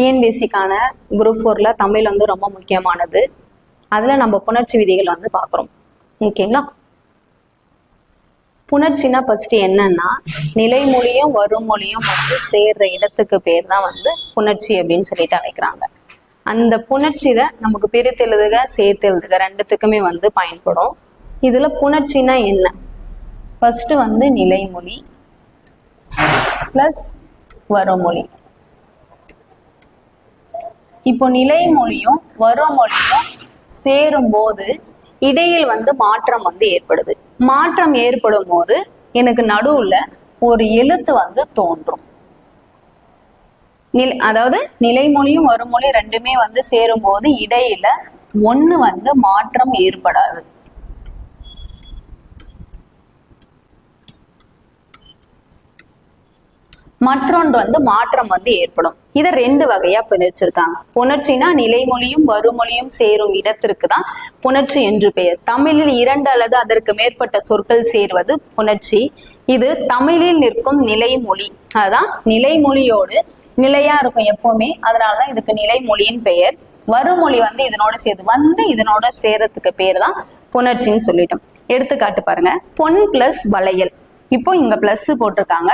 டிஎன்பிஎஸ்சிக்கான group ஃபோரில் தமிழ் வந்து ரொம்ப முக்கியமானது. அதில் நம்ம புணர்ச்சி விதிகள் வந்து பார்க்குறோம் ஓகேங்களா புணர்ச்சினா ஃபர்ஸ்ட் என்னன்னா நிலைமொழியும் வருமொழியும் வந்து சேர்ற இடத்துக்கு பேர் தான் வந்து புணர்ச்சி அப்படின்னு சொல்லிட்டு அழைக்கிறாங்க. அந்த புணர்ச்சியில நமக்கு பிரித்து எழுதுக சேர்த்து எழுதுக ரெண்டுத்துக்குமே வந்து பயன்படும். இதுல புணர்ச்சினா என்ன? ஃபர்ஸ்ட் வந்து நிலைமொழி பிளஸ் வருமொழி. இப்போ நிலைமொழியும் சேரும் போது இடையில் வந்து மாற்றம் வந்து ஏற்படுது. மாற்றம் ஏற்படும் போது எனக்கு நடுவுல ஒரு எழுத்து வந்து தோன்றும். நில் அதாவது நிலைமொழியும் வருமொழி ரெண்டுமே வந்து சேரும் போது இடையில ஒண்ணு வந்து மாற்றம் ஏற்படாது. மற்றொன்று வந்து மாற்றம் வந்து ஏற்படும். இதை ரெண்டு வகையா பிரிச்சிருக்காங்க. புணர்ச்சினா நிலைமொழியும் வறுமொழியும் சேரும் இடத்திற்கு தான் புணர்ச்சி என்று பெயர். தமிழில் இரண்டு அல்லது அதற்கு மேற்பட்ட சொற்கள் சேர்வது புணர்ச்சி. இது தமிழில் நிற்கும் நிலைமொழி. அதுதான் நிலைமொழியோடு நிலையா இருக்கும் எப்பவுமே. அதனாலதான் இதுக்கு நிலைமொழியின் பெயர். வருமொழி வந்து இதனோட சேர்த்து வந்து இதனோட சேரத்துக்கு பேர் தான் புணர்ச்சின்னு சொல்லிட்டோம். எடுத்துக்காட்டு பாருங்க. பொன் பிளஸ் வளையல். இப்போ இங்க பிளஸ் போட்டிருக்காங்க.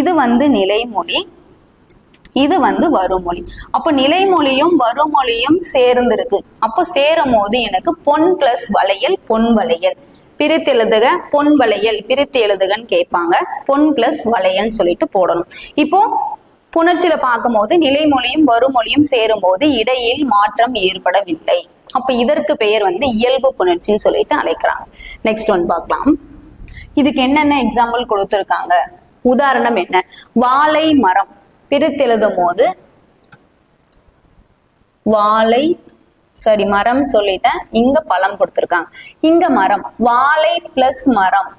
இது வந்து நிலைமொழி. இது வந்து வருமொழி. அப்போ நிலைமொழியும் வருமொழியும் சேர்ந்திருக்கு. அப்போ சேரும் போது எனக்கு பொன் பிளஸ் வளையல் பொன் வளையல். பிரித்து எழுதுக பொன் வளையல் பிரித்து எழுதுகன்னு கேட்பாங்க. பொன் பிளஸ் வளையல்னு சொல்லிட்டு போடணும். இப்போ புணர்ச்சியில பார்க்கும்போது நிலைமொழியும் வருமொழியும் சேரும் போது இடையில் மாற்றம் ஏற்படவில்லை. அப்ப இதற்கு பெயர் வந்து இயல்பு புணர்ச்சின்னு சொல்லிட்டு அழைக்கிறாங்க. நெக்ஸ்ட் ஒன் பார்க்கலாம். இதுக்கு என்னென்ன எக்ஸாம்பிள் கொடுத்துருக்காங்க? உதாரணம் என்ன? வாழை மரம். பிரித்தெழுதும் போது வாழை சரி மரம் சொல்லிட்டேன். இங்க பழம் கொடுத்துருக்காங்க. இங்க மரம் வாழை பிளஸ் மரம்.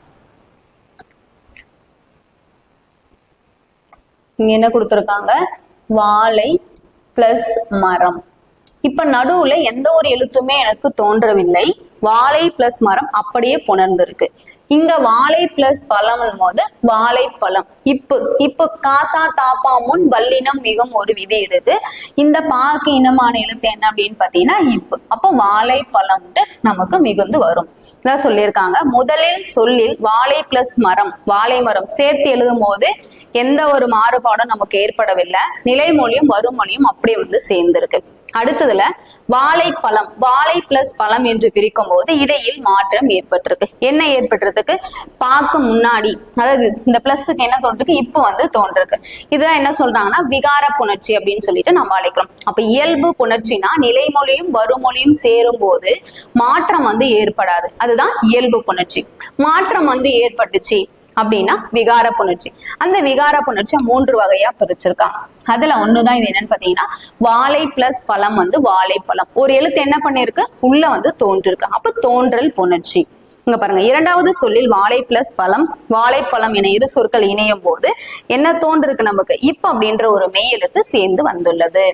இங்க என்ன கொடுத்துருக்காங்க? வாழை பிளஸ் மரம். இப்ப நடுவுல எந்த ஒரு எழுத்துமே எனக்கு தோன்றவில்லை. வாழை பிளஸ் மரம் அப்படியே புணர்ந்திருக்கு. இங்க வாழை பிளஸ் பழம் போது வாழைப்பழம் இப்பு இப்பு காசா தாப்பா முன் வல்லினம் மிகும் ஒரு விதி இருக்கு. இந்த பாக்கு இனமான எழுத்து என்ன அப்படின்னு பாத்தீங்கன்னா இப்பு. அப்போ வாழைப்பழம்ட்டு நமக்கு மிகுந்து வரும். இதான் சொல்லியிருக்காங்க. முதலில் சொல்லில் வாழை பிளஸ் மரம் வாழை மரம் சேர்த்து எழுதும் போது எந்த ஒரு மாறுபாடும் நமக்கு ஏற்படவில்லை. நிலைமொழியும் வறுமொழியும் அப்படியே வந்து சேர்ந்திருக்கு. அடுத்ததுல வாழைப்பழம் வாழை பிளஸ் பழம் என்று பிரிக்கும் போது இடையில் மாற்றம் ஏற்பட்டிருக்கு. என்ன ஏற்பட்டுறதுக்கு பாக்கு முன்னாடி அதாவது இந்த பிளஸ்க்கு என்ன தோன்றிருக்கு? இப்போ வந்து தோன்றிருக்கு. இதுதான் என்ன சொல்றாங்கன்னா விகார புணர்ச்சி அப்படின்னு சொல்லிட்டு நம்ம அழைக்கிறோம். அப்ப இயல்பு புணர்ச்சினா நிலைமொழியும் வருமொழியும் சேரும் போது மாற்றம் வந்து ஏற்படாது. அதுதான் இயல்பு புணர்ச்சி. மாற்றம் வந்து ஏற்பட்டுச்சு. அப்படின்னா விகார புணர்ச்சி. அந்த விகார புணர்ச்சியை மூன்று வகையா பிரிச்சிருக்காங்க. அதுல ஒண்ணுதான் இது என்னன்னு பாத்தீங்கன்னா வாழை பிளஸ் பழம் வந்து வாழைப்பழம் ஒரு எழுத்து என்ன பண்ணிருக்கு உள்ள வந்து தோன்றிருக்கு. அப்ப தோன்றல் புணர்ச்சி. இங்க பாருங்க இரண்டாவது சொல்லில் வாழை பிளஸ் பழம் வாழைப்பழம் என இரு சொற்கள் இணையும் போது என்ன தோன்றிருக்கு நமக்கு? இப்ப அப்படின்ற ஒரு மெய் எழுத்து சேர்ந்து வந்துள்ளது.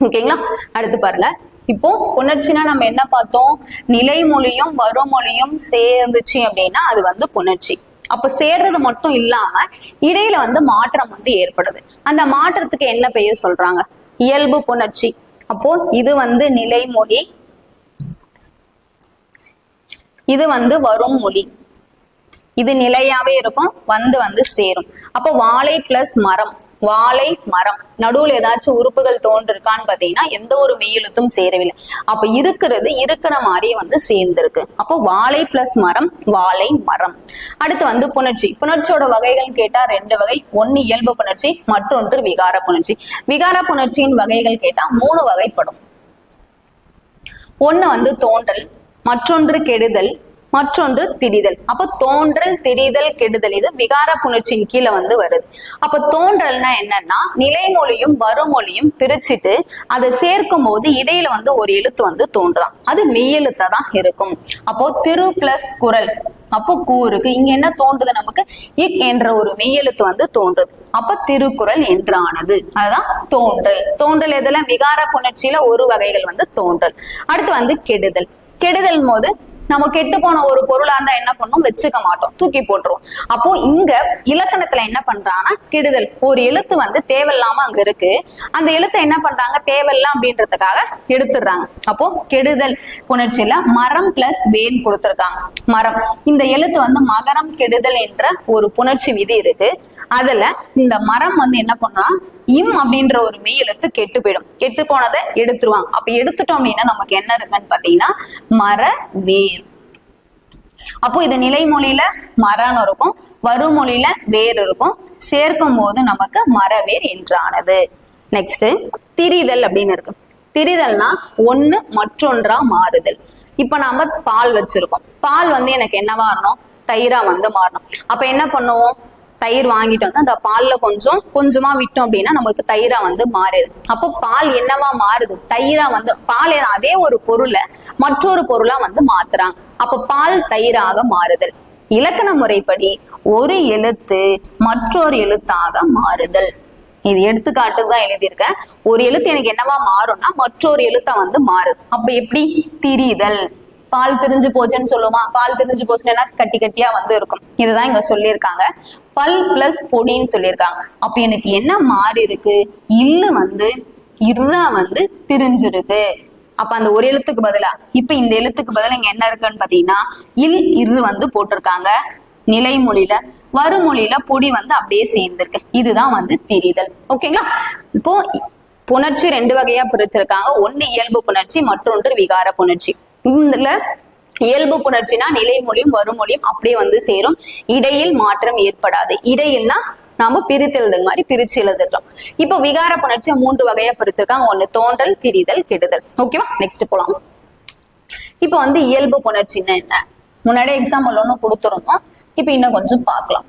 ஓகேங்களா அடுத்து பாருங்க. இப்போ புணர்ச்சினா நம்ம என்ன பார்த்தோம்? நிலைமொழியும் வருமொழியும் சேர்ந்துச்சு அப்படின்னா அது வந்து புணர்ச்சி. அப்ப சேர்றது மட்டும் இல்லாம இடையில வந்து மாற்றம் வந்து ஏற்படுது. அந்த மாற்றத்துக்கு என்ன பெயர் சொல்றாங்க? இயல்பு புணர்ச்சி. அப்போ இது வந்து நிலைமொழி. இது வந்து வரும் மொழி. இது நிலையாவே இருக்கும் வந்து வந்து சேரும். அப்போ வாழை பிளஸ் மரம். வாழை மரம். நடுவுல ஏதாச்சும் உறுப்புகள் தோன்றிருக்கான்னு பாத்தீங்கன்னா எந்த ஒரு மெய்யெழுத்தும் சேரவில்லை. அப்ப இருக்கிறது இருக்கிற மாதிரியே வந்து சேர்ந்திருக்கு. அப்போ வாழை பிளஸ் மரம் வாழை மரம். அடுத்து வந்து புணர்ச்சி. புணர்ச்சியோட வகைகள் கேட்டா ரெண்டு வகை. ஒன்னு இயல்பு புணர்ச்சி மற்றொன்று விகார புணர்ச்சி. விகார புணர்ச்சியின் வகைகள் கேட்டா மூணு வகைப்படும். ஒண்ணு வந்து தோன்றல் மற்றொன்று கெடுதல் மற்றொன்று திரிதல். அப்ப தோன்றல் திரிதல் கெடுதல் இது விகார புணர்ச்சியின் கீழே வந்து வருது. அப்ப தோன்றல்னா என்னன்னா நிலைமொழியும் வருமொழியும் பிரிச்சுட்டு அதை சேர்க்கும் போது இடையில வந்து ஒரு எழுத்து வந்து தோன்றான் அது மெய்யெழுத்தா தான் இருக்கும். அப்போ திரு பிளஸ் குரல். அப்போ கூருக்கு இங்க என்ன தோன்றுது நமக்கு? இக் என்ற ஒரு மெய்யெழுத்து வந்து தோன்றுது. அப்ப திருக்குறள் என்றானது. அதுதான் தோன்றல். தோன்றல் எதுல? விகார புணர்ச்சியில ஒரு வகைகள் வந்து தோன்றல். அடுத்து வந்து கெடுதல். கெடுதல் போது நம்ம கெட்டு போன ஒரு பொருளா இருந்தா என்ன பண்ணும்? வச்சுக்க மாட்டோம். தூக்கி போட்டுருவோம் அப்போ இங்க இலக்கணத்துல என்ன பண்றாங்கன்னா கெடுதல். ஒரு எழுத்து வந்து தேவையில்லாம அங்க இருக்கு. அந்த எழுத்தை என்ன பண்றாங்க? தேவையில்லாம் அப்படின்றதுக்காக எடுத்துடுறாங்க. அப்போ கெடுதல் புணர்ச்சியில மரம் பிளஸ் வேன் கொடுத்துருக்காங்க. மரம். இந்த எழுத்து வந்து மகரம் கெடுதல் என்ற ஒரு புணர்ச்சி விதி இருக்கு. அதுல இந்த மரம் வந்து என்ன பண்ணா இம் அப்படின்ற ஒரு மெய் எழுத்து கெட்டு போயிடும். கெட்டு போனதை எடுத்துருவாங்க. அப்ப எடுத்துட்டோம் அப்படின்னா நமக்கு என்ன இருக்குன்னு பாத்தீங்கன்னா மர வேர். அப்போ இது நிலைமொழியில மரம்னு இருக்கும். வருமொழியில வேர் இருக்கும். சேர்க்கும் போது நமக்கு மரவேர் என்றானது. நெக்ஸ்ட் திரிதல் அப்படின்னு இருக்கு. திரிதல்னா ஒண்ணு மற்றொன்றா மாறுதல். இப்ப நாம பால் வச்சிருக்கோம். பால் வந்து எனக்கு என்னவா வரணும்? தயிரா வந்து மாறணும். அப்ப என்ன பண்ணுவோம்? தயிர் வாங்கிட்டு வந்து அந்த பால்ல கொஞ்சம் கொஞ்சமா விட்டோம் அப்படின்னா நம்மளுக்கு தயிரா வந்து மாறுது அப்போ பால் என்னவா மாறுது? தயிரா வந்து பால் அதே ஒரு பொருளை மற்றொரு பொருளா வந்து மாத்துறாங்க. அப்ப பால் தயிராக மாறுதல். இலக்கண முறைப்படி ஒரு எழுத்து மற்றொரு எழுத்தாக மாறுதல். இது எடுத்துக்காட்டுக்கு தான் எழுதியிருக்கேன். ஒரு எழுத்து எனக்கு என்னவா மாறும்னா மற்றொரு எழுத்தா வந்து மாறுது. அப்ப எப்படி? திரிதல். பால் திரிஞ்சு போச்சுன்னு சொல்லுமா? பால் திரிஞ்சு போச்சுன்னா கட்டி கட்டியா வந்து இருக்கும். இதுதான் இங்க சொல்லியிருக்காங்க. பல் பிளஸ் பொடின்னு சொல்லியிருக்காங்க. அப்ப எனக்கு என்ன மாறி இருக்கு? இல்லு வந்து இருறா வந்து திரிஞ்சிருக்கு அப்ப அந்த ஒரு எழுத்துக்கு பதிலா? இப்ப இந்த எழுத்துக்கு பதிலா இங்க என்ன இருக்குன்னு பாத்தீங்கன்னா இல் இரு வந்து போட்டிருக்காங்க. நிலைமொழியில வருமொழியில பொடி வந்து அப்படியே சேர்ந்திருக்கு. இதுதான் வந்து திரிதல். ஓகேங்களா? இப்போ புணர்ச்சி ரெண்டு வகையா பிரிச்சிருக்காங்க. ஒன்னு இயல்பு புணர்ச்சி மற்றொன்று விகார புணர்ச்சி. இதுல இயல்பு புணர்ச்சினா நிலைமொழியும் வருமொழியும் அப்படியே வந்து சேரும். இடையில் மாற்றம் ஏற்படாது. இடையில்னா நாம பிரித்து எழுதுற மாதிரி பிரிச்சு எழுதுறோம் இப்போ விகார புணர்ச்சியை மூன்று வகையா பிரிச்சிருக்காங்க. ஒண்ணு தோன்றல் திரிதல் கெடுதல். ஓகேவா நெக்ஸ்ட் போலாம். இப்போ வந்து இயல்பு புணர்ச்சின்னா என்ன? முன்னாடி எக்ஸாம்பிள் ஒண்ணு கொடுத்துருந்தோம். இப்போ இன்னும் கொஞ்சம் பார்க்கலாம்.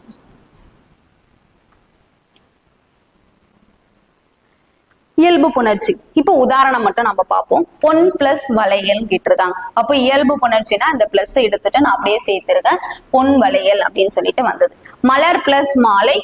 இயல்பு புணர்ச்சி. இப்போ உதாரணம் மட்டும் நம்ம பார்ப்போம். பொன் பிளஸ் வளையல் கேட்டிருக்காங்க. அப்போ இயல்பு புணர்ச்சினா இந்த பிளஸ் எடுத்துட்டு நான் அப்படியே சேர்த்திருக்கேன். பொன் வளையல் அப்படின்னு சொல்லிட்டு வந்தது. மலர் பிளஸ் மாலை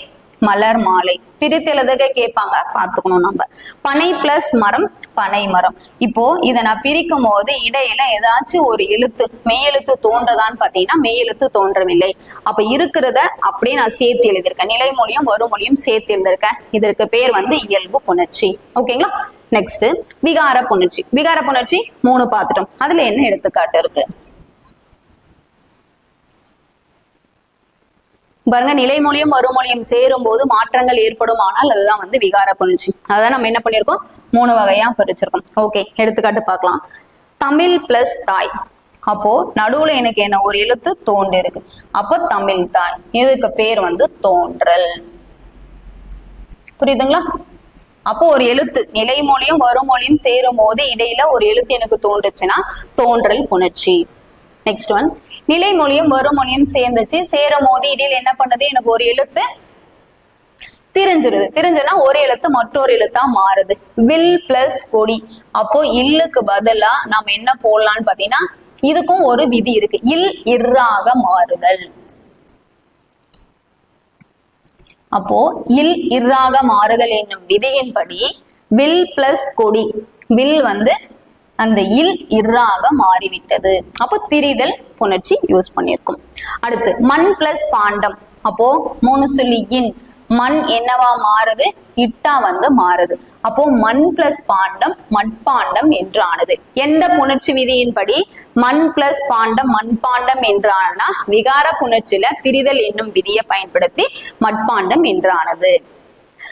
மலர் மாலை. பிரித்து கேட்பாங்க. பார்த்துக்கணும் நம்ம. பனை பிளஸ் மரம் பனை மரம். இப்போ இதை நான் பிரிக்கும் போது இடையில ஏதாச்சும் ஒரு எழுத்து மெய்யெழுத்து தோன்றதான்னு பாத்தீங்கன்னா மெய்யெழுத்து தோன்றவில்லை. அப்ப இருக்கிறத அப்படியே நான் சேர்த்து எழுதியிருக்கேன். நிலைமொழியும் வருமொழியும் சேர்த்து எழுதியிருக்கேன். இதற்கு பேர் வந்து இயல்பு புணர்ச்சி. ஓகேங்களா நெக்ஸ்ட் விகார புணர்ச்சி. விகார புணர்ச்சி மூணு பார்த்துட்டோம். அதுல என்ன எடுத்துக்காட்டு இருக்கு? பாருங்க நிலைமொழியும் மறுமொழியும் சேரும் போது மாற்றங்கள் ஏற்படும். ஆனால் அதுதான் வந்து விகார புணர்ச்சி. அதான் நம்ம என்ன பண்ணிருக்கோம் மூணு வகையா பிரிச்சிருக்கோம். ஓகே எடுத்துக்காட்டு பார்க்கலாம். தமிழ் பிளஸ் தாய். அப்போ நடுவுல எனக்கு என்ன? ஒரு எழுத்து தோன்றி இருக்கு. அப்போ தமிழ் தாய். இதுக்கு பேர் வந்து தோன்றல். புரியுதுங்களா? அப்போ ஒரு எழுத்து நிலைமொழியும் வருமொழியும் சேரும் போது இடையில ஒரு எழுத்து எனக்கு தோன்றுச்சுன்னா தோன்றல் புணர்ச்சி. நெக்ஸ்ட் ஒன் நிலைமொழியும் வருமொழியும் சேர்ந்துச்சு. சேரும் போது இடையில என்ன பண்ணுது? எனக்கு ஒரு எழுத்து திரிஞ்சிருது. பிரிஞ்சுன்னா ஒரு எழுத்து மற்றொரு எழுத்தா மாறுது. வில் பிளஸ் கொடி. அப்போ இல்லுக்கு பதிலா நாம என்ன போடலாம்னு பாத்தீங்கன்னா இதுக்கும் ஒரு விதி இருக்கு. இல் இர்ராக மாறுதல். அப்போ இல் இர்ராக மாறுதல் என்னும் விதியின்படி வில் பிளஸ் கொடி. வில் வந்து அந்த இல் இர்ராக மாறிவிட்டது. அப்போ திரிதல் புணர்ச்சி யூஸ் பண்ணியிருக்கும். அடுத்து மண் பிளஸ் பாண்டம். அப்போ மூணு சொல்லி இன். மண் என்னவா மாறுது? இட்டா வந்து மாறுது. அப்போ மண் பிளஸ் பாண்டம் மண்பாண்டம் என்றானது. எந்த புணர்ச்சி விதியின்படி? மண் பிளஸ் பாண்டம் மண்பாண்டம் என்றானா? விகார புணர்ச்சியில திரிதல் என்னும் விதியை பயன்படுத்தி மட்பாண்டம் என்றானது.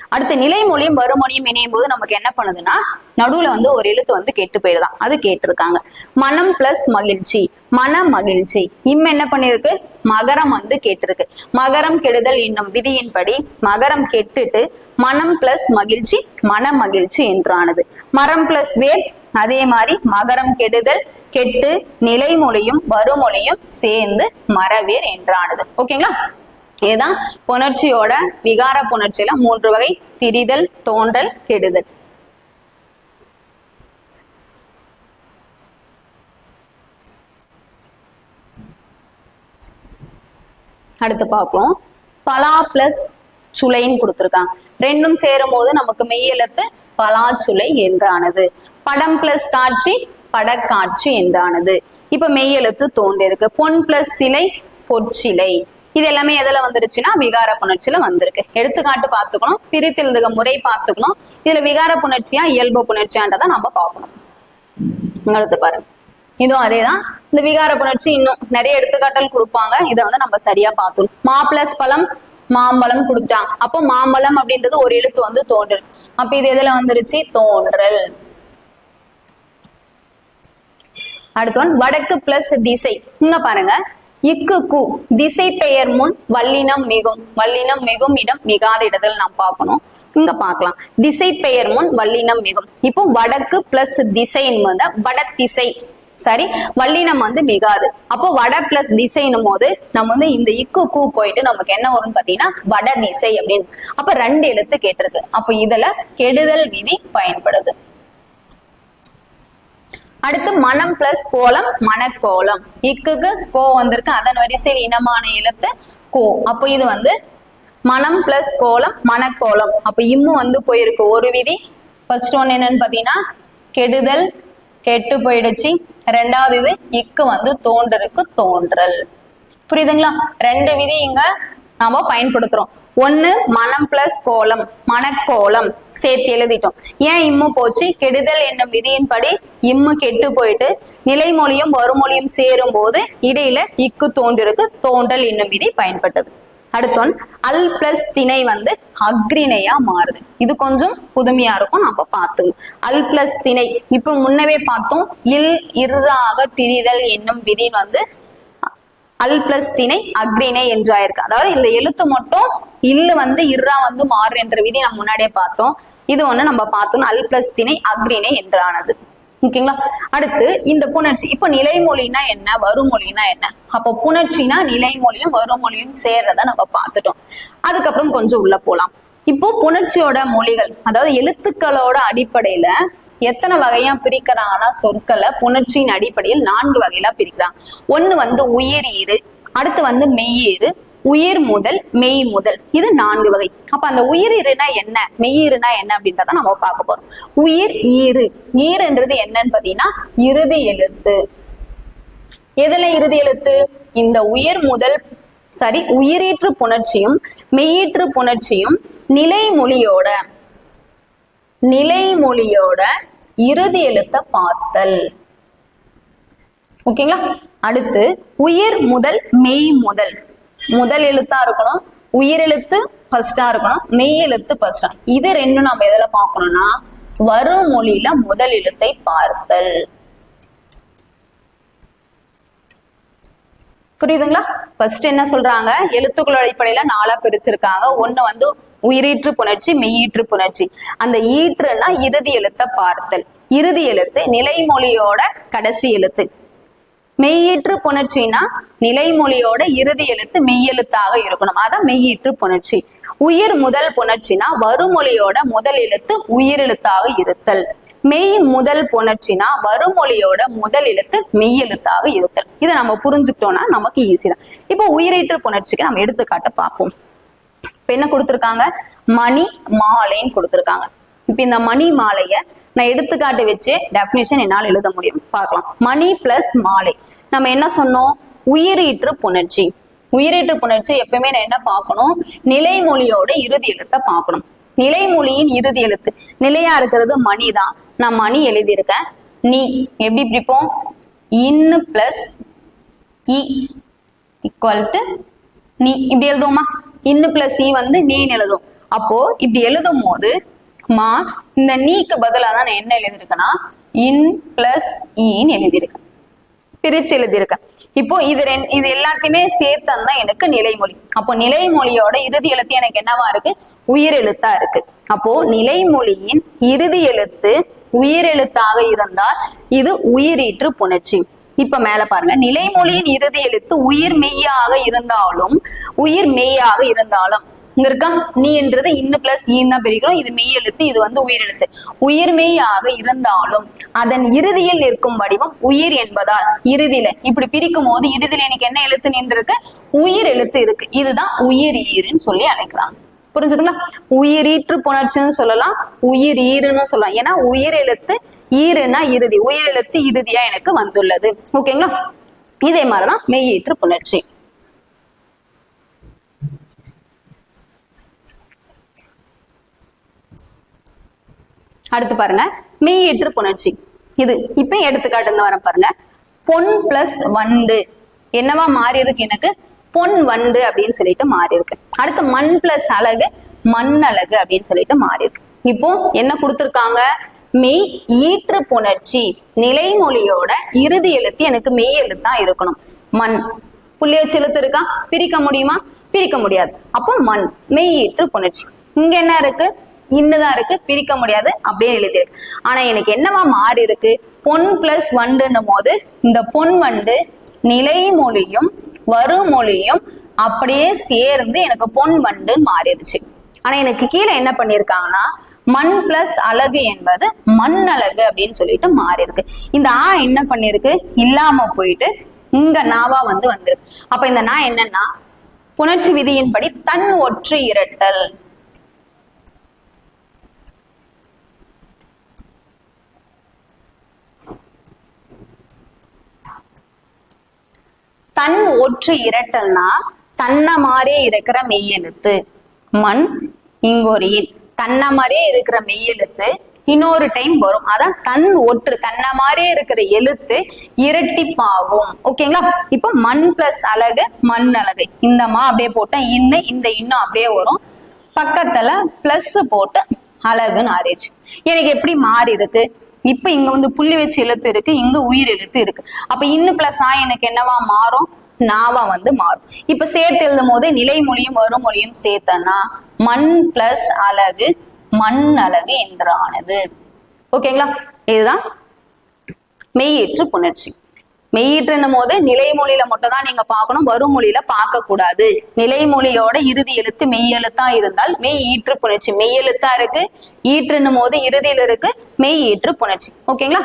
அடுத்து நிலைமொழியும் வருமொழியும் இணையும் போது நமக்கு என்ன பண்ணுதுன்னா நடுவுல வந்து ஒரு எழுத்து வந்து கெட்டு போயிடுதான். அது கேட்டிருக்காங்க. மனம் பிளஸ் மகிழ்ச்சி. மன மகிழ்ச்சி. இம் என்ன பண்ணிருக்கு மகரம் வந்து கேட்டிருக்கு. மகரம் கெடுதல் என்னும் விதியின்படி மகரம் கெட்டுட்டு மனம் பிளஸ் மகிழ்ச்சி மன மகிழ்ச்சி என்றானது. மரம் பிளஸ் வேர் அதே மாதிரி மகரம் கெடுதல் கெட்டு நிலைமொழியும் வறுமொழியும் சேர்ந்து மரவேர் என்றானது. ஓகேங்களா? இதுதான் புணர்ச்சியோட விகார புணர்ச்சியில மூன்று வகை திரிதல் தோன்றல் கெடுதல். அடுத்து பார்ப்போம். பலா பிளஸ் சுளைன்னு கொடுத்துருக்காங்க. ரெண்டும் சேரும் போது நமக்கு மெய்யெழுத்து பலாச்சுளை என்றானது. படம் பிளஸ் காட்சி படக்காட்சி என்றானது. இப்ப மெய் எழுத்து பொன் பிளஸ் சிலை பொற்சிலை. இது எல்லாமே எதுல வந்துருச்சுன்னா விகார புணர்ச்சியில வந்திருக்கு. எடுத்துக்காட்டு பார்த்துக்கணும் பிரித்தெழுதுக முறை பார்த்துக்கணும். இதுல விகார புணர்ச்சியா இயல்பு புணர்ச்சியான்றதை நம்ம பார்க்கணும். அடுத்து பாருங்க. இதுவும் அதேதான். இந்த விகார புணர்ச்சி இன்னும் நிறைய எடுத்துக்காட்டல் கொடுப்பாங்க. இதை வந்து நம்ம சரியா பார்த்தோம் மா பிளஸ் பழம் மாம்பழம் கொடுத்துட்டாங்க. அப்போ மாம்பழம் அப்படின்றது ஒரு எழுத்து வந்து தோன்றல். அப்ப இது எதுல வந்துருச்சு? தோன்றல். அடுத்த ஒன் வடக்கு பிளஸ் திசை. இங்க பாருங்க. இக்கு கு. திசை பெயர் முன் வல்லினம் மிகும். வல்லினம் மிகும் இடம் மிகாத இடத்தில் நாம் பார்க்கணும். இங்க பார்க்கலாம். திசை பெயர் முன் வல்லினம் மிகும். இப்போ வடக்கு பிளஸ் வந்து வட திசை சரி? வல்லினம் வந்து மிகாது. அப்போ வட பிளஸ் திசைன்னும் போது நம்ம வந்து இந்த இக்கு கூ போயிட்டு நமக்கு என்ன வரும்னு பாத்தீங்கன்னா வட திசை அப்படின்னு. அப்ப ரெண்டு எழுத்து கேட்டிருக்கு. அப்போ இதுல கெடுதல் விதி பயன்படுது. அடுத்து மனம் பிளஸ் கோலம் மணக்கோலம் இக்குக்கு கோ வந்திருக்கு. அதன் வரிசையில் இனமான எழுத்து கோ. அப்போ இது வந்து மனம் பிளஸ் கோலம் மணக்கோலம் அப்ப இன்னும் வந்து போயிருக்கு. ஒரு விதி. ஃபர்ஸ்ட் ஒன் என்னன்னு பாத்தீங்கன்னா கெடுதல் கெட்டு போயிடுச்சு. ரெண்டாவது இது இக்கு வந்து தோன்றருக்கு தோன்றல். புரியுதுங்களா? ரெண்டு விதி இங்க நாம பயன்படுத்துறோம். ஒண்ணு மனம் பிளஸ் கோலம் மனக்கோலம் சேர்த்து எழுதிட்டோம். ஏன் இம்மு போச்சு? கெடுதல் என்னும் விதியின்படி இம்மு கெட்டு போயிட்டு நிலைமொழியும் வறுமொழியும் சேரும் போது இடையில இக்கு தோன்றிருக்கு தோன்றல் என்னும் விதி பயன்பட்டது. அடுத்தொன் அல் பிளஸ் திணை வந்து அக்ரிணையா மாறுது. இது கொஞ்சம் புதுமையா இருக்கும் நாம பார்த்துங்க. அல் பிளஸ் திணை இப்ப முன்னவே பார்த்தோம் இல் இர்ராக திரிதல் என்னும் விதின்னு வந்து அல் பிளஸ் திணை அக்ரிணை என்றாயிருக்கு. அதாவது இந்த எழுத்து மட்டும் இல்லு வந்து இர்ரா வந்து மாறு என்ற விதி நம்ம முன்னாடியே பார்த்தோம். இது ஒண்ணு நம்ம பார்த்தோம். அல் பிளஸ் திணை அக்ரிணை என்றானது. ஓகேங்களா? அடுத்து இந்த புணர்ச்சி. இப்போ நிலைமொழினா என்ன? வருமொழினா என்ன? அப்போ புணர்ச்சினா நிலைமொழியும் வருமொழியும் சேர்றத நம்ம பார்த்துட்டோம். அதுக்கப்புறம் கொஞ்சம் உள்ள போலாம். இப்போ புணர்ச்சியோட மொழிகள் அதாவது எழுத்துக்களோட அடிப்படையில எத்தனை வகையா பிரிக்கிறாங்கன்னா சொற்களை புணர்ச்சியின் அடிப்படையில் நான்கு வகையில பிரிக்கிறாங்க. ஒண்ணு வந்து உயிரீறு அடுத்து வந்து மெய்யீறு உயிர் முதல் மெய் முதல். இது நான்கு வகை. அப்ப அந்த உயிரிருனா என்ன? மெய்யிருனா என்ன அப்படின்றத நம்ம பார்க்க போறோம். உயிர் ஈறு ஈறுன்றது என்னன்னு பாத்தீங்கன்னா இறுதி எழுத்து. எதுல இறுதி எழுத்து? இந்த உயிர் முதல் சரி உயிரீற்று புணர்ச்சியும் மெய்யீற்று புணர்ச்சியும் நிலைமொழியோட நிலைமொழியோட இறுதி எழுத்த பார்த்தல். ஓகேங்களா? அடுத்து உயிர் முதல் மெய் முதல். முதல் எழுத்தா இருக்கணும் உயிர் எழுத்து ஃபர்ஸ்டா இருக்கணும் மெய் எழுத்து ஃபர்ஸ்டா இது ரெண்டும் நம்ம எதுல பார்க்கணும்னா வருமொழியில முதல் எழுத்தை பார்த்தல். புரியுதுங்களா? ஃபர்ஸ்ட் என்ன சொல்றாங்க? எழுத்துக்கள் அடிப்படையில நாலா பிரிச்சிருக்காங்க. ஒண்ணு வந்து உயிரீற்று புணர்ச்சி மெய்யீற்று புணர்ச்சி. அந்த ஈற்றுன்னா இறுதி எழுத்த பார்த்தல். இறுதி எழுத்து நிலைமொழியோட கடைசி எழுத்து. மெய்யீற்று புணர்ச்சினா நிலைமொழியோட இறுதி எழுத்து மெய்யெழுத்தாக இருக்கணும். அதான் மெய்யீற்று புணர்ச்சி. உயிர் முதல் புணர்ச்சினா வருமொழியோட முதல் எழுத்து உயிரெழுத்தாக இருத்தல். மெய் முதல் புணர்ச்சினா வருமொழியோட முதல் எழுத்து மெய்யெழுத்தாக இருத்தல். இதை நம்ம புரிஞ்சுக்கிட்டோம்னா நமக்கு ஈஸி தான். இப்போ உயிரீற்று புணர்ச்சிக்கு நம்ம எடுத்துக்காட்ட பார்ப்போம். இப்ப என்ன கொடுத்துருக்காங்க? மணி மாலைன்னு கொடுத்திருக்காங்க. இப்ப இந்த மணி மாலைய நான் எடுத்துக்காட்டு வச்சு டெபினேஷன் என்னால் எழுத முடியும். பார்க்கலாம். மணி பிளஸ் மாலை. நம்ம என்ன சொன்னோம்? உயிரீற்று புணர்ச்சி. உயிரீற்று புணர்ச்சி எப்பவுமே நான் என்ன பார்க்கணும்? நிலைமொழியோட இறுதி எழுத்தை பார்க்கணும். நிலைமொழியின் இறுதி எழுத்து. நிலையா இருக்கிறது மணி தான். நான் மணி எழுதியிருக்கேன். நீ. எப்படி பிடிப்போம் இன்னு பிளஸ் இ ஈக்குவல் டு நீ. இப்படி எழுதுவோமா? இன்னு பிளஸ் இ வந்து நீன்னு எழுதும். அப்போ இப்படி எழுதும் போது மா இந்த நீக்கு பதிலாக தான் நான் என்ன எழுதியிருக்கேன்னா இன் பிளஸ் இன்னு e எழுதியிருக்கேன். பிரிச்சு எழுதியிருக்கேன். இப்போ இது ரெண் இது எல்லாத்தையுமே சேர்த்தம் தான் எனக்கு நிலைமொழி. அப்போ நிலைமொழியோட இறுதி எழுத்து எனக்கு என்னவா இருக்கு? உயிர் எழுத்தா இருக்கு. அப்போ நிலைமொழியின் இறுதி எழுத்து உயிரெழுத்தாக இருந்தால் இது உயிரீற்று புணர்ச்சி. இப்ப மேல பாருங்க. நிலைமொழியின் இறுதி எழுத்து உயிர் மெய்யாக இருந்தாலும் உயிர் மெய்யாக இருந்தாலும். இங்க இருக்கா? நீ இன்னு பிளஸ் ஈன் தான் பிரிக்கிறோம். இது மெய் எழுத்து இது வந்து உயிர் எழுத்து. உயிர் மெய்யாக இருந்தாலும் அதன் இறுதியில் நிற்கும் வடிவம் உயிர் என்பதால். இறுதியில இப்படி பிரிக்கும் போது இறுதியில எனக்கு என்ன எழுத்து நின்றிருக்கு? உயிர் எழுத்து இருக்கு. இதுதான் உயிர் ஈருன்னு சொல்லி அழைக்கிறாங்க. புரிஞ்சுதுங்களா? உயிரீற்று புணர்ச்சின்னு சொல்லலாம் உயிர் ஈருன்னு சொல்லலாம். ஏன்னா உயிர் எழுத்து ஈருன்னா இறுதி உயிர் எழுத்து இறுதியா எனக்கு வந்துள்ளது. ஓகேங்களா? இதே மாதிரிதான் மெய்யீற்று புணர்ச்சி. அடுத்து பாருங்க மெய்யீற்று புணர்ச்சி. இது இப்ப எடுத்துக்காட்டு வர பாருங்க. பொன் பிளஸ் வண்டு. என்னவா மாறி இருக்கு எனக்கு? பொன் வண்டு அப்படின்னு சொல்லிட்டு மாறி இருக்கு அடுத்து மண் பிளஸ் அழகு மண் அழகு அப்படின்னு சொல்லிட்டு மாறி இருக்கு இப்போ என்ன கொடுத்துருக்காங்க? மெய் ஈற்று புணர்ச்சி நிலைமொழியோட இறுதி எழுத்து எனக்கு மெய் எழுத்தா இருக்கணும். மண். புள்ளி வச்சு எழுத்து இருக்கா? பிரிக்க முடியுமா? பிரிக்க முடியாது. அப்போ மண் மெய் ஈற்று புணர்ச்சி. இங்க என்ன இருக்கு? இன்னுதான் இருக்கு. பிரிக்க முடியாது அப்படியே எழுதியிருக்கு. ஆனா எனக்கு என்னவா மாறி இருக்கு பொன் பிளஸ் வண்டுன்னும் போது இந்த பொன் வண்டு நிலைமொழியும் வருமொழியும் அப்படியே சேர்ந்து எனக்கு பொன் வண்டு மாறிடுச்சு. ஆனா எனக்கு கீழே என்ன பண்ணிருக்காங்கன்னா மண் பிளஸ் அழகு என்பது மண் அழகு அப்படின்னு சொல்லிட்டு மாறி இருக்கு இந்த ஆ என்ன பண்ணிருக்கு இல்லாம போயிட்டு இங்க நாவா வந்து வந்திருக்கு. அப்ப இந்த நா என்னன்னா புணர்ச்சி விதியின்படி தன் ஒற்று இரட்டல். தன் ஒற்று இரட்டல்னா தன்னை மாதிரியே இருக்கிற மெய்யெழுத்து. மண் இங்கொரு தன்னை மாதிரியே இருக்கிற மெய்யெழுத்து இன்னொரு டைம் வரும். அதான் தன் ஒற்று தன்னை மாதிரியே இருக்கிற எழுத்து இரட்டிப்பாகும். ஓகேங்களா இப்போ மண் பிளஸ் அழகு மண் அழகு. இந்த மா அப்படியே போட்டேன் இன்னு இந்த இன்னும் அப்படியே வரும். பக்கத்துல பிளஸ் போட்டு அழகுன்னு ஆரேஜ் எனக்கு எப்படி மாறி இருக்கு இப்ப இங்க வந்து புள்ளி வச்சு எழுத்து இருக்கு இங்க உயிர் எழுத்து இருக்கு. அப்ப இன்னும் பிளஸ் ஆ எனக்கு என்னவா மாறும்? நாவா வந்து மாறும். இப்ப சேர்த்து எழுதும் போது நிலைமொழியும் வருமொழியும் சேர்த்தனா மண் பிளஸ் அழகு மண் அழகு என்றானது. ஓகேங்களா இதுதான் மெய்யேற்று புணர்ச்சி. மெய்யிட்டுன்னும் போது நிலைமொழியில மட்டும் தான் நீங்க பார்க்கணும் வருமொழியில பார்க்க கூடாது நிலைமொழியோட இறுதி எழுத்து மெய் எழுத்தா இருந்தால் மெய் ஈற்று புணர்ச்சி. மெய் எழுத்தா இருக்கு ஈற்றுன்னும் போது இறுதியில இருக்கு மெய் ஈற்று புணர்ச்சி. ஓகேங்களா?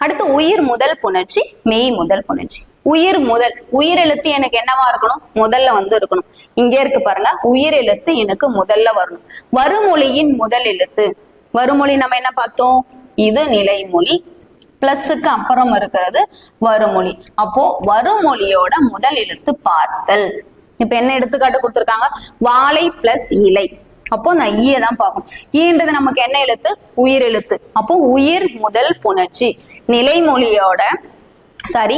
அடுத்து உயிர் முதல் புணர்ச்சி மெய் முதல் புணர்ச்சி. உயிர் முதல் உயிர் எழுத்து எனக்கு என்னவா இருக்கணும்? முதல்ல வந்து இருக்கணும். இங்கே இருக்கு பாருங்க உயிர் எழுத்து எனக்கு முதல்ல வரணும். வருமொழியின் முதல் எழுத்து. வருமொழி நம்ம என்ன பார்த்தோம்? இது நிலைமொழி பிளஸுக்கு அப்புறம் இருக்கிறது வருமொழி அப்போ வருமொழியோட முதல் எழுத்து பார்த்தல். இப்ப என்ன எடுத்துக்காட்டு கொடுத்துருக்காங்க? வாழை பிளஸ் இலை. அப்போ நான் ஈய தான் பார்க்கணும். ஈன்றது நமக்கு என்ன எழுத்து? உயிர் எழுத்து. அப்போ உயிர் முதல் புணர்ச்சி. நிலைமொழியோட சாரி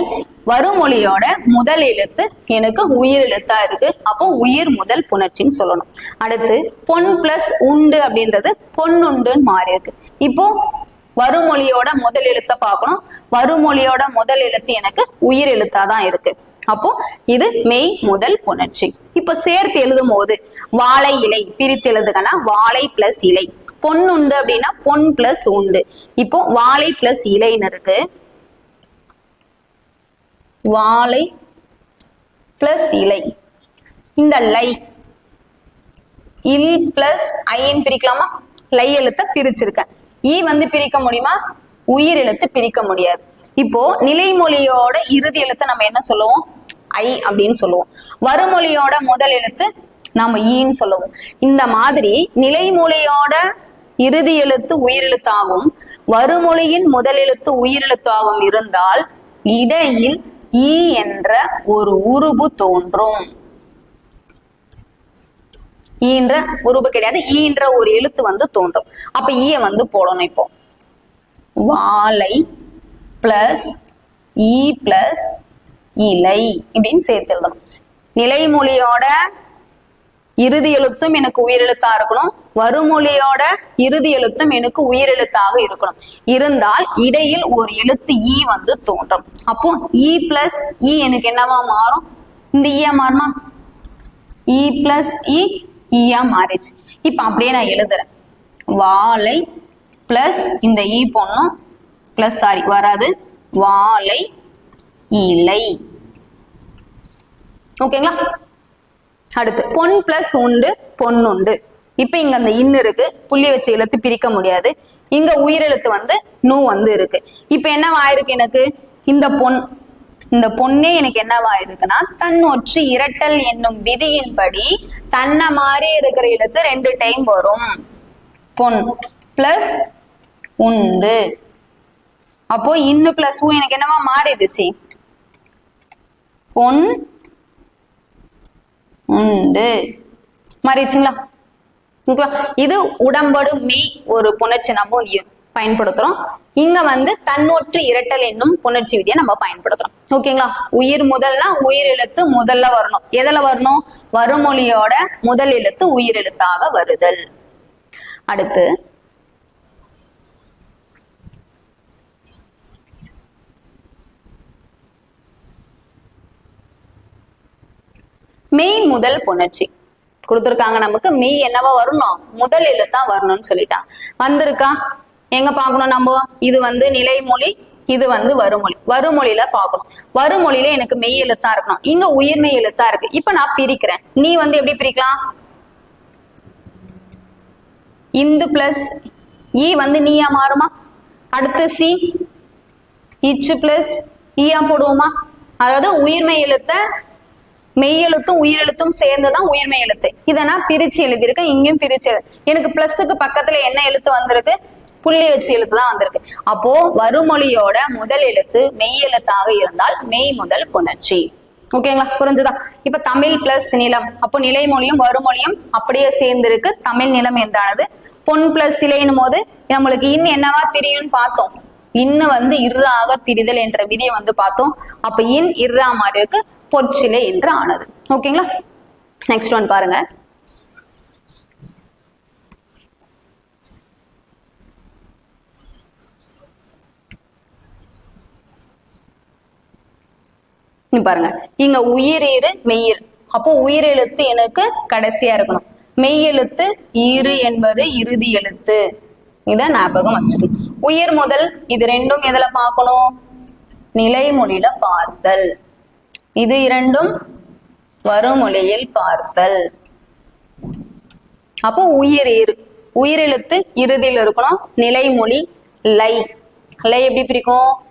வருமொழியோட முதல் எழுத்து எனக்கு உயிர் எழுத்தா இருக்கு. அப்போ உயிர் முதல் புணர்ச்சின்னு சொல்லணும். அடுத்து பொன் பிளஸ் உண்டு அப்படின்றது பொன்னுண்டுன்னு மாறி இருக்கு இப்போ வருமொழியோட முதல் எழுத்தை பார்க்கணும். வருமொழியோட முதல் எழுத்து எனக்கு உயிர் எழுத்தா தான் இருக்கு. அப்போ இது மெய் முதல் புணர்ச்சி. இப்ப சேர்த்து எழுதும் போது வாழை இலை பிரித்து எழுதுகனா வாழை பிளஸ் இலை. பொன் உண்டு அப்படின்னா பொன் பிளஸ் உண்டு. இப்போ வாழை பிளஸ் இலைன்னு இருக்கு. வாழை பிளஸ் இலை. இந்த லை. இல் பிளஸ் ஐன்னு பிரிக்கலாமா? லை எழுத்த பிரிச்சிருக்கேன். ஈ வந்து பிரிக்க முடியுமா? உயிர் எழுத்து பிரிக்க முடியாது. இப்போ நிலைமொழியோட இறுதி எழுத்தை நம்ம என்ன சொல்லுவோம்? ஐ அப்படின்னு சொல்லுவோம். வருமொழியோட முதல் எழுத்து நாம e ஈன்னு சொல்லுவோம். இந்த மாதிரி நிலைமொழியோட இறுதி எழுத்து உயிரெழுத்தாகும் வருமொழியின் முதல் எழுத்து உயிரெழுத்தாகும் இருந்தால் இடையில் ஈ என்ற ஒரு உருபு தோன்றும். ஈன்ற உருபு கிடையாது. ஈன்ற ஒரு எழுத்து வந்து தோன்றும். அப்ப ஈய வந்து போடணும் இப்போ. வாழை பிளஸ் ஈ பிளஸ் இலை இப்படின்னு சேர்த்து எழுதணும். நிலைமொழியோட இறுதி எழுத்தும் எனக்கு உயிரெழுத்தா இருக்கணும். வருமொழியோட இறுதி எழுத்தும் எனக்கு உயிரெழுத்தாக இருக்கணும். இருந்தால் இடையில் ஒரு எழுத்து ஈ வந்து தோன்றும். அப்போ இ பிளஸ் இ எனக்கு என்னவா மாறும்? இந்த e ஈயா மாறுமா? E இ பிளஸ் இ ஈயா மாறிச்சு இப்ப அப்படியே நான் எழுதுறேன். வாழை பிளஸ் இந்த இ பொண்ணும் பிளஸ் சாரி வராது. வாழை இலை. ஓகேங்களா அடுத்து பொன் பிளஸ் உண்டு பொன்னுண்டு இப்ப இங்க அந்த இன்னு இருக்கு புள்ளி வச்ச எழுத்து பிரிக்க முடியாது. இங்க உயிரெழுத்து வந்து நூ வந்து இருக்கு. இப்ப என்னவாயிருக்கு எனக்கு? இந்த பொன். இந்த பொண்ணே எனக்கு என்னவாயிருக்குன்னா தன் ஒற்று இரட்டல் என்னும் விதியின்படி தன்னை மாதிரி இருக்கிற எழுத்து ரெண்டு டைம் வரும். பொன் பிளஸ் உண்டு. அப்போ இன்னு பிளஸ் ஊ எனக்கு என்னவா மாறிடுச்சு? பொன் உண்டு. மாறிடுச்சுங்களா ஓகேவா? இது உடம்படு மெய் ஒரு புணர்ச்சி நம்ம பயன்படுத்துறோம். இங்க வந்து தன்னொற்று இரட்டல் என்னும் புணர்ச்சி விதியை நம்ம பயன்படுத்துறோம். ஓகேங்களா? உயிர் முதல்னா உயிர் எழுத்து முதல்ல வரணும். எதுல வரணும்? வருமொழியோட முதல் எழுத்து உயிர் எழுத்தாக வருதல். அடுத்து மெய் முதல் புணர்ச்சி. கொடுத்துருக்காங்க நமக்கு. மெய் என்னவா வரணும்? முதல் எழுத்தா வரணும்னு சொல்லிட்டான். வந்திருக்கா? எங்க பாக்கணும் நம்ம? இது வந்து நிலைமொழி இது வந்து வருமொழி வருமொழியில பாக்கணும் வருமொழியில எனக்கு மெய் எழுத்தா இருக்கணும். இங்க உயிர்மெய் எழுத்தா இருக்கு. இப்ப நான் பிரிக்கிறேன். நீ வந்து எப்படி பிரிக்கலாம்? இந்து பிளஸ் ஈ வந்து நீயா மாறுமா? அடுத்து சி இச்சு பிளஸ் ஈயா போடுவோமா? அதாவது உயிர்மெய் எழுத்தை மெய்யெழுத்தும் உயிரெழுத்தும் சேர்ந்துதான் உயிர்மெய் எழுத்து. இதை நான் பிரிச்சு எழுதியிருக்கேன் இங்கேயும் பிரிச்சு எனக்கு பிளஸுக்கு பக்கத்துல என்ன எழுத்து வந்திருக்கு? புள்ளி வச்சு எழுத்து தான் வந்திருக்கு. அப்போ வருமொழியோட முதல் எழுத்து மெய் எழுத்தாக இருந்தால் மெய் முதல் புணர்ச்சி. ஓகேங்களா? புரிஞ்சுதா? இப்ப தமிழ் பிளஸ் நிலம். அப்போ நிலைமொழியும் வருமொழியும் அப்படியே சேர்ந்திருக்கு. தமிழ் நிலம் என்றானது. பொன் பிளஸ் சிலைன்னும் போது நம்மளுக்கு இன் என்னவா தெரியும்னு பார்த்தோம். இன்னு வந்து இர்ராக திரிதல் என்ற விதியை வந்து பார்த்தோம். அப்ப இன் இர்ரா மாதிரி இருக்கு. பொற்சிலை என்று ஆனது. ஓகேங்களா நெக்ஸ்ட் ஒன் பாருங்க. பாருங்க. இங்க உயிரீரு மெய்யிர் அப்போ உயிரெழுத்து எனக்கு கடைசியா இருக்கணும். மெய் எழுத்து ஈறு என்பது இறுதி எழுத்து. இதை ஞாபகம் வச்சுக்கணும். உயிர் முதல் இது ரெண்டும் எதுல பார்க்கணும்? நிலைமொழியில பார்த்தல். இது இரண்டும் வருமொழியில் பார்த்தல். அப்போ உயிர் ஈறு உயிரெழுத்து இறுதியில் இருக்கணும். நிலைமொழி லை. லை எப்படி பிரிக்கும்?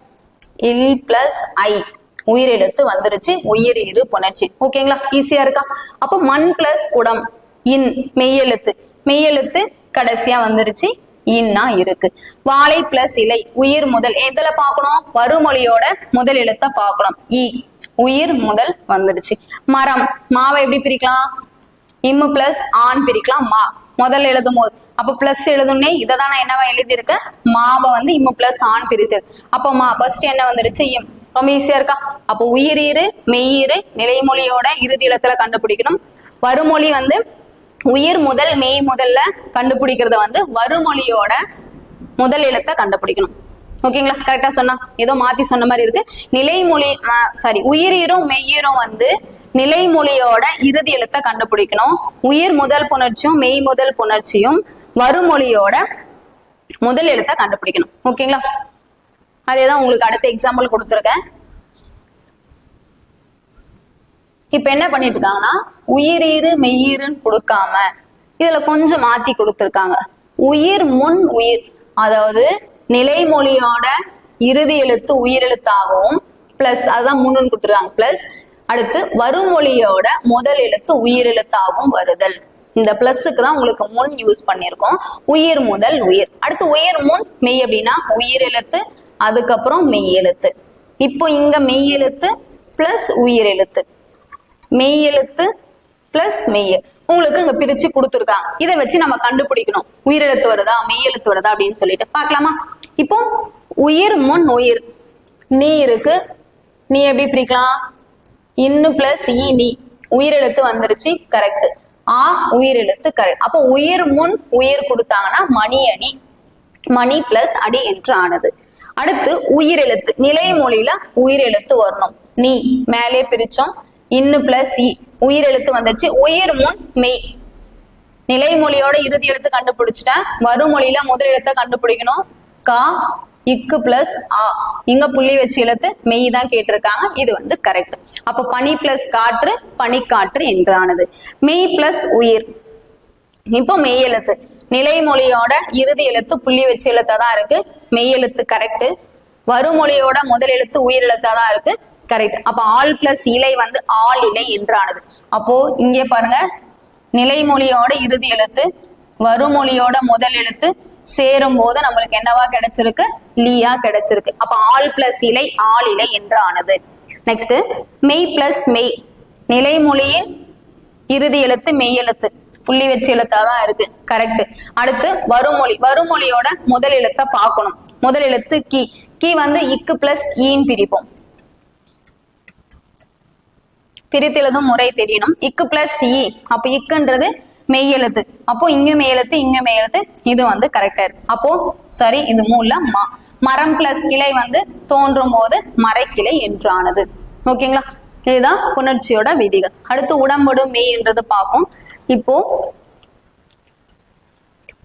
இல் பிளஸ் ஐ. உயிரெழுத்து வந்துருச்சு. உயிர் இரு புணர்ச்சி. ஓகேங்களா? ஈஸியா இருக்கா? அப்போ மண் பிளஸ் குடம். இன். மெய்யெழுத்து மெய்யெழுத்து கடைசியா வந்துருச்சு. இன்னா இருக்கு. வாழை பிளஸ் இலை. உயிர் முதல். எதுல பாக்கணும் வருமொழியோட முதல் எழுத்த பார்க்கணும். இ. உயிர் முதல் வந்துடுச்சு. மரம் மாவை எப்படி பிரிக்கலாம்? இம்மு பிளஸ் ஆண் பிரிக்கலாம் மா. முதல்ல எழுதும் போது. அப்ப பிளஸ் எழுதுனே இதை தான் நான் என்னவா எழுதியிருக்கேன்? மாவை வந்து இம்மு பிளஸ் ஆண் பிரிச்சது. அப்போ மா ஃபர்ஸ்ட் என்ன வந்துருச்சு இம். ரொம்ப ஈஸியா இருக்கா? அப்போ உயிரீரு மெய்யீரு நிலைமொழியோட இறுதி இலத்துல கண்டுபிடிக்கணும். வருமொழி வந்து உயிர் முதல் மெய் முதல்ல கண்டுபிடிக்கிறத வந்து வருமொழியோட முதல் இலத்தை கண்டுபிடிக்கணும். ஓகேங்களா? கரெக்டா சொன்னா ஏதோ மாத்தி சொன்ன மாதிரி இருக்கு. நிலைமொழி சாரி உயிரீரும் மெய்யீரும் வந்து நிலைமொழியோட இறுதி எழுத்தை கண்டுபிடிக்கணும். உயிர் முதல் புணர்ச்சியும் மெய் முதல் புணர்ச்சியும் வருமொழியோட முதல் எழுத்தை கண்டுபிடிக்கணும். ஓகேங்களா? அதேதான் உங்களுக்கு அடுத்த எக்ஸாம்பிள் கொடுத்துருக்கேன். இப்ப என்ன பண்ணிட்டு இருக்காங்கன்னா உயிரீரு மெய்யீருன்னு கொடுக்காம இதுல கொஞ்சம் மாத்தி கொடுத்துருக்காங்க. உயிர் முன் உயிர் அதாவது நிலைமொழியோட இறுதி எழுத்து உயிரெழுத்தாகவும் பிளஸ் அதுதான் முன்னு கொடுத்துருக்காங்க பிளஸ் அடுத்து வருமொழியோட முதல் எழுத்து உயிரெழுத்தாகவும் வருதல். இந்த பிளஸ்ஸுக்கு தான் உங்களுக்கு முன் யூஸ் பண்ணியிருக்கோம். உயிர் முதல் உயிர். அடுத்து உயிர் முன் மெய் அப்படின்னா உயிர் எழுத்து அதுக்கப்புறம் மெய் எழுத்து. இப்போ இங்க மெய் எழுத்து பிளஸ் உயிர் எழுத்து. மெய் எழுத்து பிளஸ் மெய் உங்களுக்கு இங்க பிரிச்சு கொடுத்துருக்காங்க. இதை வச்சு நம்ம கண்டுபிடிக்கணும். உயிரெழுத்து வருதா மெய் எழுத்து வருதா அப்படின்னு சொல்லிட்டு. பாக்கலாமா இப்போ உயிர் முன் உயிர். நீ இருக்கு. நீ எப்படி பிரிக்கலாம்? இன்னு பிளஸ் இ நீ. உயிரெழுத்து வந்துருச்சு கரெக்ட் ஆ உயிரெழுத்து கரெக்ட் அப்போ உயிர் முன் உயிர் கொடுத்தாங்கன்னா மணி அடி மணி பிளஸ் அடி என்று ஆனது. அடுத்து உயிரெழுத்து. நிலைமொழியில உயிரெழுத்து வரணும். நீ. மேலே பிரிச்சோம். இன்னு பிளஸ் இ. உயிரெழுத்து வந்துச்சு உயிர் முன் மெய். நிலைமொழியோட இறுதி எழுத்து கண்டுபிடிச்சிட்டேன். மறுமொழியில முதல் எழுத்தை கண்டுபிடிக்கணும். கா இக்கு பிளஸ் ஆ. இங்க புள்ளி வச்சு எழுத்து மெய் தான் கேட்டிருக்காங்க. இது வந்து கரெக்ட் அப்ப பனி பிளஸ் காற்று பனிக்காற்று என்றானது. மெய் பிளஸ் உயிர். இப்போ மெய் எழுத்து. நிலைமொழியோட இறுதி எழுத்து புள்ளி வச்சு எழுத்தா தான் இருக்கு. மெய் எழுத்து கரெக்ட் வருமொழியோட முதல் எழுத்து உயிர் எழுத்தா தான் இருக்கு. கரெக்ட் அப்ப ஆல் பிளஸ் இலை வந்து ஆல் இலை என்றானது. அப்போ இங்கே பாருங்க. நிலைமொழியோட இறுதி எழுத்து வருமொழியோட முதல் எழுத்து சேரும் போது நம்மளுக்கு என்னவா கிடைச்சிருக்கு? லீயா கிடைச்சிருக்கு. அப்ப ஆல் பிளஸ் இலை ஆள் இலை என்றானது. நெக்ஸ்ட் மெய் பிளஸ் மெய். நிலைமொழியின் இறுதி எழுத்து மெய் எழுத்து. புள்ளி வச்சு எழுத்தா தான் இருக்கு. கரெக்ட் அடுத்து வருமொழி வருமொழியோட முதல் எழுத்தை பார்க்கணும். முதல் எழுத்து கி. கி வந்து இக்கு பிளஸ் ஈன் பிரிப்போம். பிரித்தெழுதும் முறை தெரியணும். இக்கு பிளஸ் இ அப்ப இக்குன்றது மெய் எழுத்து அப்போ இங்க மெய்யெழுத்து இங்க மெய்யெழுத்து இது வந்து கரெக்டா இருக்கு. அப்போ சரி இது மூல மா. மரம் பிளஸ் கிளை வந்து தோன்றும் போது மறைக்கிளை என்றானது. ஓகேங்களா? இதுதான் புணர்ச்சியோட விதிகள். அடுத்து உடம்படு மெய் என்றது பார்ப்போம். இப்போ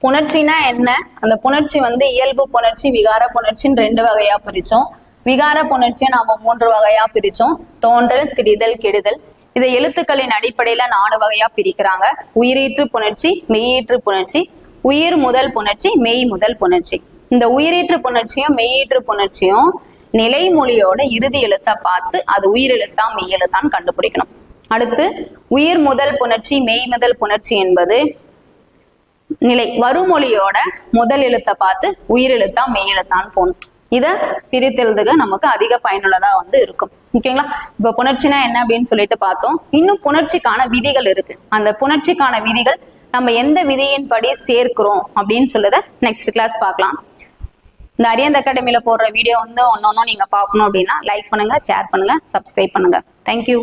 புணர்ச்சினா என்ன? அந்த புணர்ச்சி வந்து இயல்பு புணர்ச்சி விகார புணர்ச்சின்னு ரெண்டு வகையா பிரிச்சோம். விகார புணர்ச்சியை நாம மூன்று வகையா பிரிச்சோம். தோன்றல் திரிதல் கெடுதல். இதை எழுத்துக்களின் அடிப்படையில நாலு வகையா பிரிக்கிறாங்க. உயிரீற்று புணர்ச்சி மெய்யீற்று புணர்ச்சி உயிர் முதல் புணர்ச்சி மெய் முதல் புணர்ச்சி. இந்த உயிரீற்று புணர்ச்சியும் மெய்யீற்று புணர்ச்சியும் நிலைமொழியோட இறுதி எழுத்தை பார்த்து அது உயிரெழுத்தா மெய் எழுத்தான்னு கண்டுபிடிக்கணும். அடுத்து உயிர் முதல் புணர்ச்சி மெய் முதல் புணர்ச்சி என்பது நிலை வருமொழியோட முதல் எழுத்தை பார்த்து உயிரெழுத்தா மெய் எழுத்தான்னு போகணும். இதை பிரித்தெழுதுக நமக்கு அதிக பயனுள்ளதா வந்து இருக்கும். ஓகேங்களா இப்ப புணர்ச்சினா என்ன அப்படின்னு சொல்லிட்டு பார்த்தோம். இன்னும் புணர்ச்சிக்கான விதிகள் இருக்கு. அந்த புணர்ச்சிக்கான விதிகள் நம்ம எந்த விதியின் படி சேர்க்கிறோம் அப்படின்னு சொல்லுத நெக்ஸ்ட் கிளாஸ் பார்க்கலாம். இந்த அரியந்த அகாடமியில போடுற வீடியோ வந்து ஒன்னொன்னும் நீங்க பார்க்கணும் அப்படின்னா லைக் பண்ணுங்க ஷேர் பண்ணுங்க சப்ஸ்கிரைப் பண்ணுங்க. தேங்க்யூ